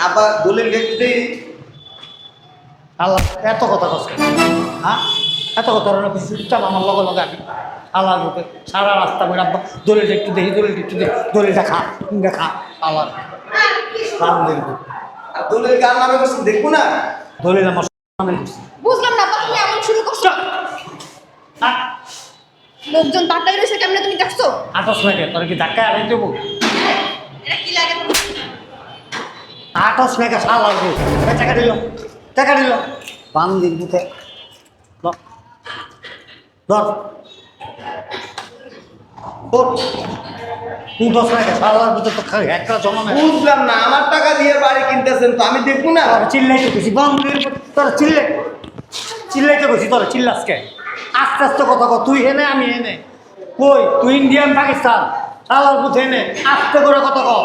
আবার দলিল দেখতে আল্লাহ এত কথা কষ্ট হ্যাঁ? এত কথা কিছু আমার লগে লগে আমি আল্লাহ রূপে সারা রাস্তা বের আব্বা দলিলটা একটু দেখি দলিলটা একটু দেখি দলিলটা খা দেখা আল্লাহ রাম দেখব আর দলিল কার নামে করছেন দেখব না? দলিল আমার নামে। বুঝলাম না তুমি এমন শুরু করছ? হ্যাঁ? লোকজন তাড়াতাড়ি রয়েছে কেমনে তুমি দেখছ? আটস মেঘে তোর কি ধাক্কা আড়াই দেবো এটা কি লাগে তোমার? আটস মেঘে সাল আসবে টাকা দিল টাকা দিল। বাম দিন বুথে ধর। বুঝলাম না আমার টাকা দিয়ে বাড়ি কিনতেছেন তো আমি দেখব না। তোরা চিল্লাইতে গেছি বান্ধবীর তোরা চিল্লে। চিল্লাইতে গেছি তোরা চিল্লাসকে। আস্তে আস্তে কথা কর তুই হেনে আমি হেনে। কই তুই ইন্ডিয়ান পাকিস্তান সালার বুথ হেনে আস্তে করে কথা কর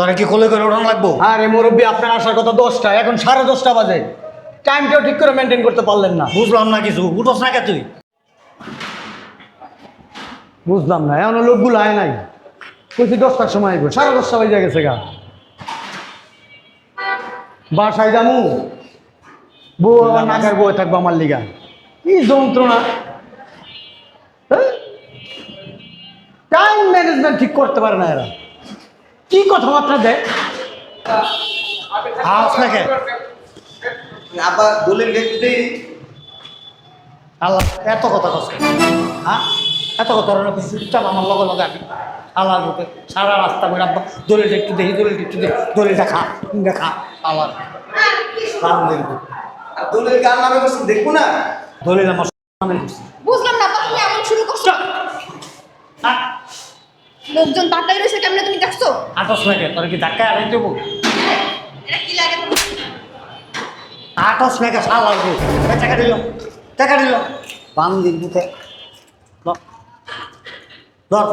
তোরা কি কোলে করে ওঠান লাগবো? আরে মুরব্বী আপনার আসার কথা দশটা এখন সাড়ে দশটা বাজে। টাইমটাও ঠিক করে মেনটেন করতে পারলেন না। বুঝলাম না কিছু উঠোস না কে তুই? বুঝলাম না এমন লোকগুলো আয় নাই। কইছি দশটার সময় আইব সাড়ে দশটা বাজে গেছে গা। বাসায় যামু। বউ আবার নাকার বউ থাকব আমার লিগা। কি যন্ত্রণা। টাইম ম্যানেজমেন্ট ঠিক করতে পারে না এরা। কি কথাবার্তা দেয়? আস না কে আবার দলিল দেখতে আল্লাহ এত কথা কষ্ট হ্যাঁ? এত কথা আমার লগে লগে আমি আল্লাহ রূপে সারা রাস্তা বের আব্বা দলিলটা একটু দেখি দলিলটা একটু দেখি দলিলটা খা দেখা আল্লাহ দলিল কার নামে করছেন দেখব না? দলিল আমার নামে। বুঝলাম না তুমি এমন শুরু করছ? হ্যাঁ লোকজন তাড়াতাড়ি রয়েছে কেমনে তুমি দেখছ? আটস মেঘে তোর কি ধাক্কা আড়াই দেবো? এটা কি লাগে? আটস মেঘে সাল আসবে টাকা দিল টাকা দিল। বাম দিন বুথে ধর।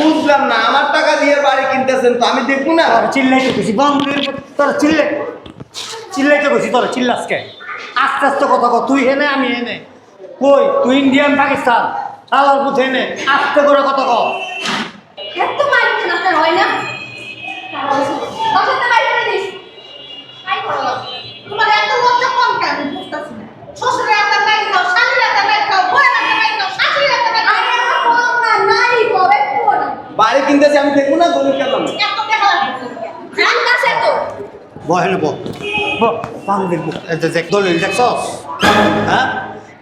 বুঝলাম না আমার টাকা দিয়ে বাড়ি কিনতেছেন তো আমি দেখব না। চিল্লাইতে গেছি বান্ধবীর তোরা চিল্লে চিল্লাইতে গেছি তোরা চিল্লাসকে। আস্তে আস্তে কথা কর তুই হেনে, আমি হেনে। কই, তুই ইন্ডিয়ান পাকিস্তান আল্লাহর বুঝে হেনে, আস্তে করে কথা কর এত মাইক কেন আপনার হয় না বাসাতে মাইক করে দিস মাইক করো না। তোমার এত লজ্জা কম কেন আমি বুঝতেছি না শ্বশুরের হাতে মাইক খাও স্বামীর হাতে মাইক খাও বউয়ের হাতে মাইক খাও শাশুড়ির হাতে মাইক খাও আরে আমার কম না নাই গো একটু না বাড়ি কিনতেছি আমি দেখব না দলিল কার নামে এত দেখা লাগবে গান গাছে তো বহেনে বহ বুথ দলিল দেখছস? হ্যাঁ?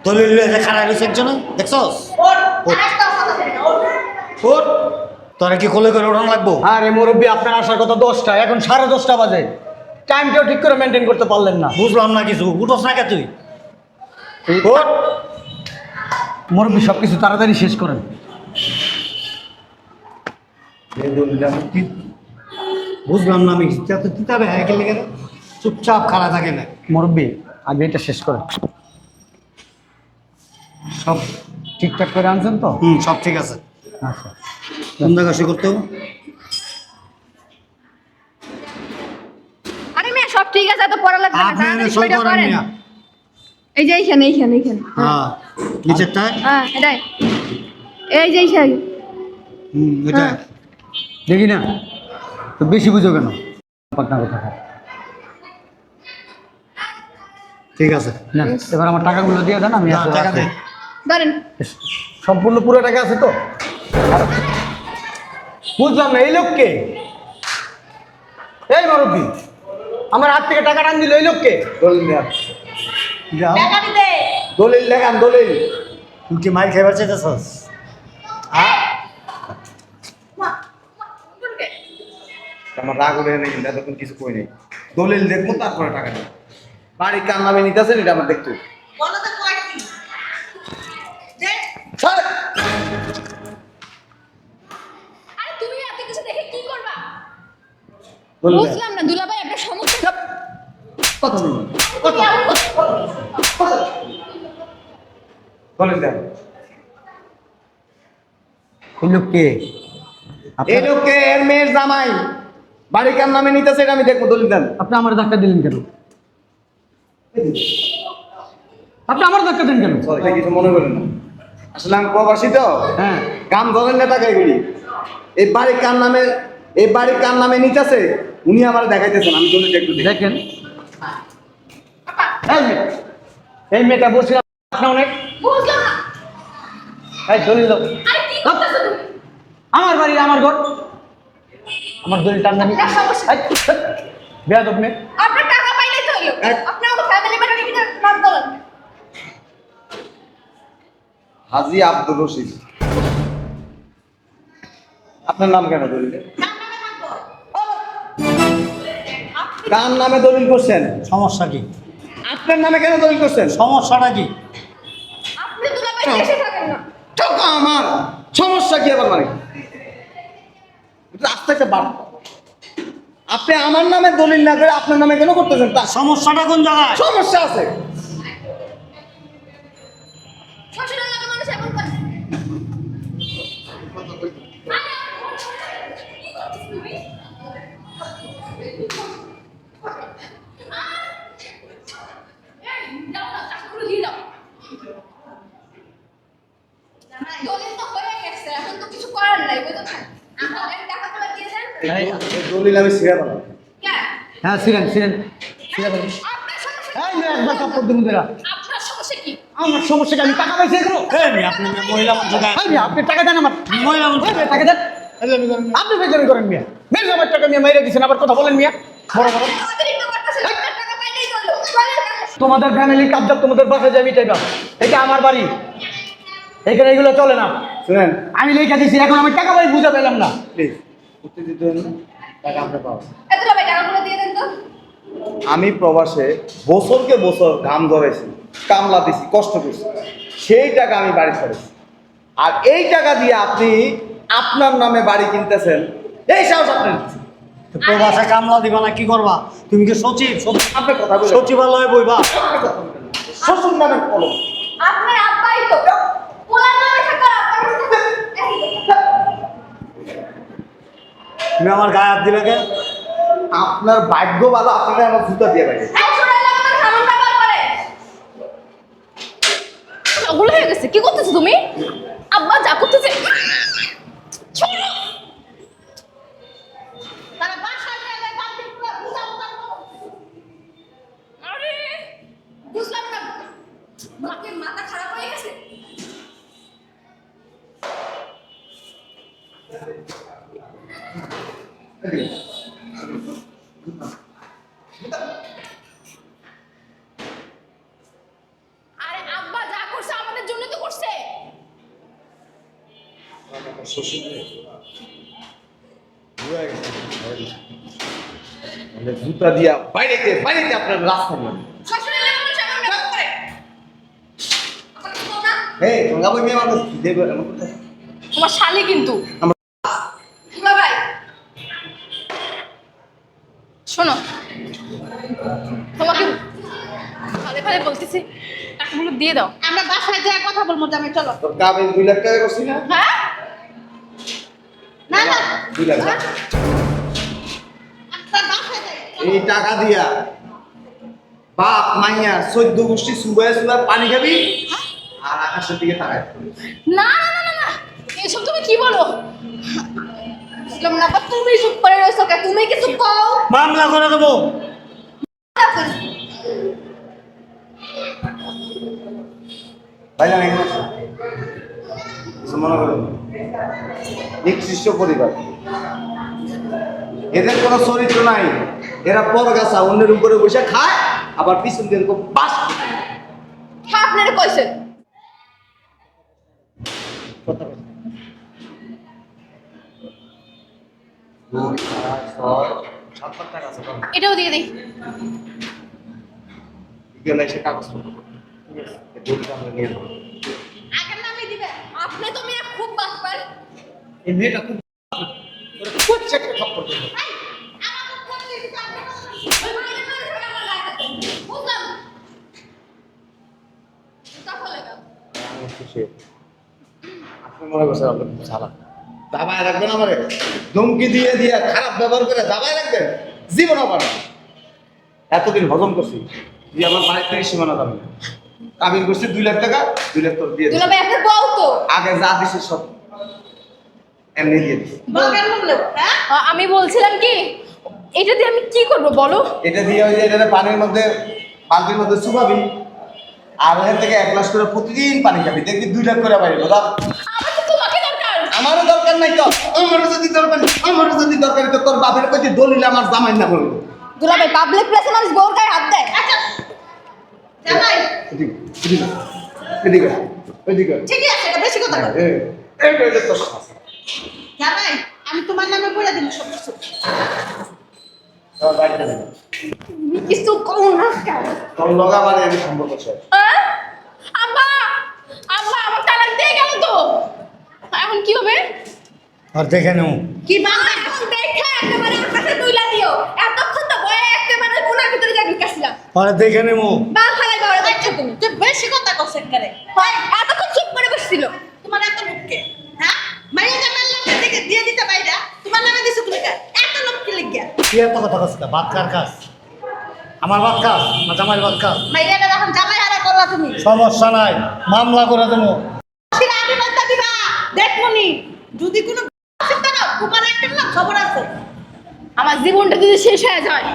দলিল খারাপ হয়েছে একজন দেখছস? ওর তোরা কি কোলে করে ওঠান লাগবো? আরে মুরব্বী আপনার আসার কথা দশটা এখন সাড়ে দশটা বাজে। টাইমটাও ঠিক করে মেনটেন করতে পারলেন না। বুঝলাম না কিছু উঠোস না কে তুই? ওর মুরব্বী সব কিছু তাড়াতাড়ি শেষ করেন। বুঝলাম না আমি এত কিতাবে হ্যাঁ গেলে গেলে। চুপচাপ খাড়া থাকে না। মুরব্বী আগে এটা শেষ করে সব ঠিকঠাক করে আনছেন তো? হুম সব ঠিক আছে। আচ্ছা। কোন জায়গা সে করতে হবে? আরে মেয়ে সব ঠিক আছে এত পড়া লাগবে আপনি সই করেন করেন। মিয়া। এই যে এইখানে এইখানে এইখানে। হ্যাঁ নিচেরটায় হ্যাঁ এটাই। এই যে এইখানে। হুম এটা হ্যাঁ। দেখি না তো বেশি বুঝো কেন? পাটনা কথা। ঠিক আছে। এবার আমার টাকাগুলো দিয়ে দেন আমি টাকা দে। রাখি। ধরেন সম্পূর্ণ পুরো টাকা আছে তো? বুঝলাম না এই লোককে? এই মুরব্বী আমার হাত থেকে টাকা টান দিল এই লোককে? দলিল দেন দলিল দেখান দলিল। তুই কি মাইল খাইবার চাইতেছস? হ্যাঁ আমার রাগ উঠে নেই কিছু কই নেই। দলিল দেখব তারপরে টাকা দেবো? বাড়ি কার নামে নিতেছেন এটা আমার দেখতে মেয়ের জামাই বাড়ি কার নামে নিতেছে আমি দেখব দলিল দেন। আপনি আমার ধাক্কা দিলেন কেন? আপনি আমার ধাক্কা দিলেন কেন? কিছু মনে করেন না। আসলে আমি প্রবাসী তো। হ্যাঁ। কাম ধরেন না টাকা এগুলি এই বাড়ি কার নামে এই বাড়ি কার নামে নিতেছে? উনি আমার দেখাইতেছেন আমি দলিল একটু দেখেন। এই মেয়েটা বলছিলাম আপনি অনেক এই দলিল দাও। আরে কি করতেছো তুমি? আমার বাড়ি আমার ঘর। আমার দলিল টান জানি আপনার বেয়াদব মেয়ে। আপনার টাকা পাইলেই তো হলো। হাজি আব্দুর রশিদ। আপনার নাম কেন দলিলে? কার নামে দলিল করছেন? সমস্যা কি? আপনার নামে কেন দলিল করছেন? সমস্যাটা কি? আমার। সমস্যা কি আবার মানে? রাস্তা একটা বাদ আপনি আমার নামে দলিল না করে আপনার নামে কেন করতেছেন? তা সমস্যাটা কোন জায়গায়? সমস্যা আছে। শ্বশুরের লাগে মানুষ এমন করে দলিল তো হয়ে গেছে এখন তো কিছু করার নাই বুঝেছেন আমাদের টাকাগুলো দিয়ে দেন এই আমি হ্যাঁ সিরেন সিরেন সিরেন আপনার সমস্যা এই মেয়ে একবার কাপড় কি? আমার সমস্যা কি? আমি টাকা পাইছি এগুলো আপনি মহিলা মানুষ আপনি টাকা দেন আমার। মহিলা মানুষ টাকা দেন। আপনি বেতন করেন মিয়া মেয়ে আমার টাকা মিয়া মাইরে দিচ্ছেন আবার কথা বলেন মিয়া বড় বড়? তোমাদের ফ্যামিলি কাবজাব তোমাদের বাসায় যাবি টাইবা এটা আমার বাড়ি। এখানে এগুলো চলে না। শুনেন। আমি লেখা দিছি এখন আমি টাকা পাই বুঝা পেলাম প্লিজ না। টাকা আপনি পাবেন এত ভাই টাকাগুলো দিয়ে দেন তো। আমি প্রবাসে বছরকে বছর ঘাম ধরেছি কামলা দিছি কষ্ট করছি। সেই টাকা আমি বাড়ি ছাড়েছি। আর এই টাকা দিয়ে আপনি আপনার নামে বাড়ি কিনতেছেন এই সাহস আপনার তো প্রবাসে কামলা দিবা না কি করবা? তুমি কি সচিব? কথা সচিবালয়ে বইবা? শ্বশুর নামের কলম। আপনার আব্বাই তো ওনার নামে টাকা আপনার তুমি আমার গায়ে হাত দিলে কে? আপনার ভাগ্য ভালো আপনাকে আমার জুতো দিয়ে পাই ওগুলো হয়ে গেছে কি করতেছো তুমি আব্বা যা করতেছে ছোড়ো তারা বাসায় গেলে বালতি পুরো বুঝা বুঝা আরে বুঝলাম না মাকে মাথা খারাপ হয়ে গেছে আরে আব্বা যা করছে আমাদের জন্য তো করছে মানে জুতা দিয়া বাইরেতে বাইরেতে আপনার রাস্তা এই গঙ্গা বই মেয়ে তোমার শালি কিন্তু। ভাই শোনো। তোমাকে ভালো ভালো বলতেছি টাকাগুলো দিয়ে দাও। আমরা বাসায় যাই কথা বলব আমি চলো। তোর কাবে দুই লাখ টাকা করছি না? হ্যাঁ? দুই লাখ এই টাকা দিয়া বাপ মাইয়া চোদ্দ গোষ্ঠী সুবাই সুবাই পানি খাবি? আর আকাশের দিকে তাকায় না না না না না। এসব তুমি কি বলো? বুঝলাম না বা তুমি চুপ করে রয়েছো কে তুমি কিছু কও মামলা করে দেবো। ভাই মনে করেন না। নিকৃষ্ট পরিবার। এদের কোনো চরিত্র নাই। এরা পরগাছা অন্যের উপরে বসে খায় আবার পিছন দিয়ে এরকম বাস হ্যাঁ আপনারা কইছেন। এটাও দিয়ে দিই। নিয়ে এই মেয়েটা খুব একটা ধমকি দিয়ে দিয়ে খারাপ ব্যবহার করে রাখবেন। এতদিন হজম করছি যে আমার বাড়ির থেকে সীমানা যাবে না। করছি দুই লাখ টাকা দুই লাখ টাকা দিয়ে আগে যা দিছি সব। এমনি দিয়ে হ্যাঁ? আমি বলছিলাম কি এটা দিয়ে আমি কি করব বলো? এটা দিয়ে ওই যে এটা পানির মধ্যে বালতির মধ্যে চুবাবি আর ওখান থেকে এক গ্লাস করে প্রতিদিন পানি খাবি। দেখবি দুই লাখ করে বাইরে দাদা আমারও দরকার নাই তো। আমারও যদি দরকার আমারও যদি দরকার তো তোর বাপের কাছে দলিল আমার জামাই না বলব? দুলাভাই পাবলিক প্লেসে মানুষ বউর গায়ে হাত দেয়। আচ্ছা। জামাই। এদিকে এদিকে। এদিকে এদিকে ঠিকই আছে এটা বেশি কথা বলে। এই, এই, এই, এই, তোর শাস্তি। জামাই আমি তোমার নামে বলে দিন সব কিছু। তোর বাড়িতে যা। তুমি কিছু করো না তোর লগা মানে আমি সম্পর্ক শেষ আহ? আব্বা আব্বা আমার তালাক দিয়ে গেল তো। এখন কি হবে? আর দেখে কি বাংলা? এখন দেখে একেবারে আমার কাছে তুইলা দিও। এতক্ষণ তো ভয়ে একেবারে কোনার ভিতরে যাই ঢুকেছিলাম আর দেখে নেব বা খালাই বাবা দেখছ তুমি? তুই বেশি কথা করে হয় এতক্ষণ চুপ করে বসছিল তোমার এত লোককে হ্যাঁ মাইয়া জামাই নামে দিকে দিয়ে দিতে বাইরা তোমার নামে দিছো তুমি কে এত লোক কি এত কথা কষ্ট ভাত কার কাজ? আমার ভাত কাজ না জামাইয়ের ভাত কাজ? মাইয়া যখন জামাই হারা করলা তুমি। সমস্যা নাই মামলা করে দেবো। আগে বলতে দিবা দেখমনি যদি কোনো চিন্তা না কুমার একটা না খবর আছে। আমার জীবনটা যদি শেষ হয়ে যায়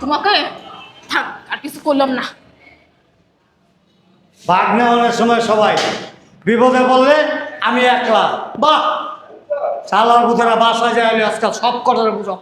তোমাকে থাক আর কিছু করলাম না। ভাগ নেওয়ানোর সময় সবাই বিপদে পড়লে আমি একলা। বাহ! চালার বুধেরা বাসায় যায় আজকাল সব কটার বুঝো।